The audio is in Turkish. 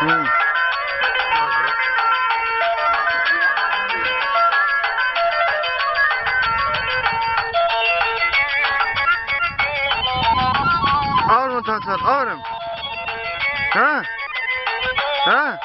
Hı. Ağır mı tatlı? Ağır mı? Ha? Ha?